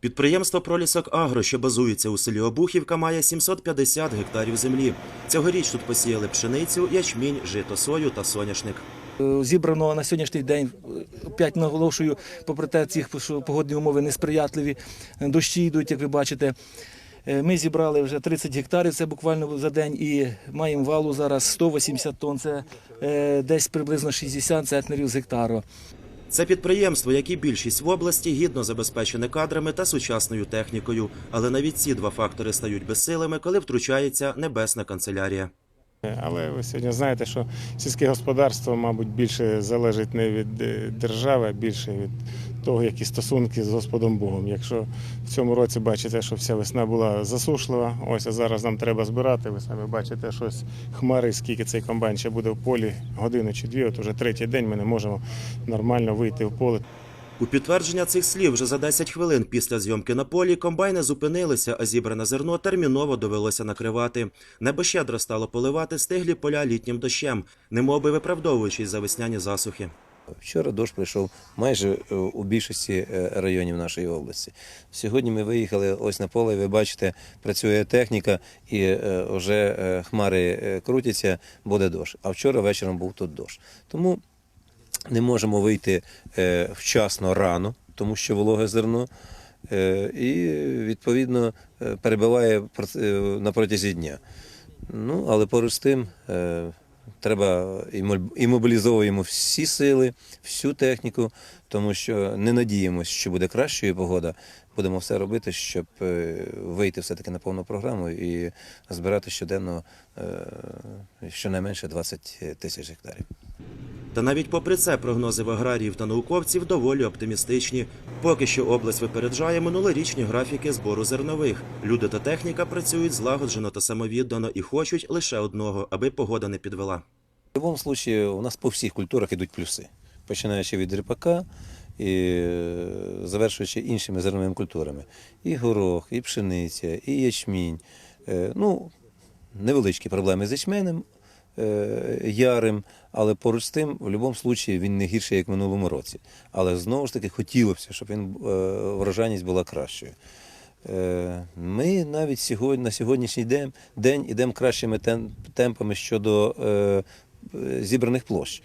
Підприємство Пролісок Агро, що базується у селі Обухівка, має 750 гектарів землі. Цьогоріч тут посіяли пшеницю, ячмінь, жито, сою та соняшник. Е, Зібрано на сьогоднішній день, е, опять наголошую, попри те, ці погодні умови несприятливі, е, дощі йдуть, як ви бачите. Ми зібрали вже 30 гектарів, це буквально за день, і маємо валу зараз 180 тонн, це десь приблизно 60 центнерів з гектару. Це підприємство, як і більшість в області, гідно забезпечене кадрами та сучасною технікою. Але навіть ці два фактори стають безсилими, коли втручається небесна канцелярія. Але ви сьогодні знаєте, що сільське господарство, мабуть, більше залежить не від е, держави, а більше від того, які стосунки з Господом Богом. Якщо в цьому році бачите, що вся весна була засушлива, ось а зараз нам треба збирати. Ви самі бачите, щось хмари, скільки цей комбайн ще буде в полі, годину чи дві. От уже третій день ми не можемо нормально вийти в поле. У підтвердження цих слів вже за 10 хвилин після зйомки на полі комбайни зупинилися, а зібране зерно терміново довелося накривати. Небо щедро стало поливати стиглі поля літнім дощем, немовби виправдовуючись за весняні засухи. Вчора дощ прийшов майже е, у більшості е, районів нашої області. Сьогодні ми виїхали ось на поле. Ви бачите, працює техніка, і е, вже хмари крутяться, буде дощ. А вчора вечором був тут дощ. Тому не можемо вийти вчасно рано, тому що вологе зерно. І відповідно перебиває на протязі дня. Ну, але поруч з тим треба і мобілізовуємо всі сили, всю техніку, тому що не надіємося, що буде кращою погода. Будемо все робити, щоб е, вийти все-таки на повну програму і збирати щоденно е, щонайменше 20 тисяч гектарів. Та навіть попри це прогнози в аграріїв та науковців доволі оптимістичні. Поки що область випереджає минулорічні графіки збору зернових. Люди та техніка працюють злагоджено та самовіддано і хочуть лише одного, аби погода не підвела. В будь-якому випадку у нас по всіх культурах йдуть плюси, починаючи від ріпака і е, завершуючи іншими зерновими культурами. І горох, і пшениця, і ячмінь. Е, Ну, невеличкі проблеми з ячменем ярим, але поруч з тим, в будь-якому випадку, він не гірший, як в минулому році. Але знову ж таки хотілося б, щоб він, е, врожайність була кращою. Е, Ми навіть сьогодні, на сьогоднішній день, день йдемо кращими темпами щодо е, е, зібраних площ.